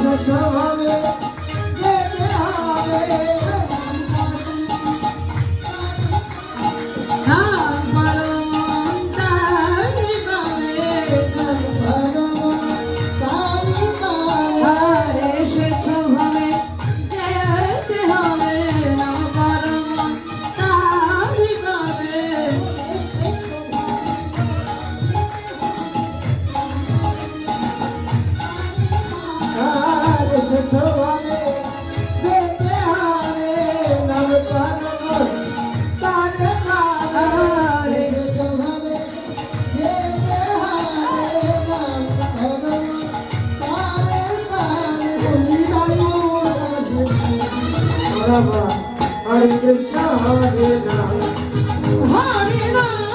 સચવાવે જે આવે. Hare Krishna, Hare Rama, Hare Ram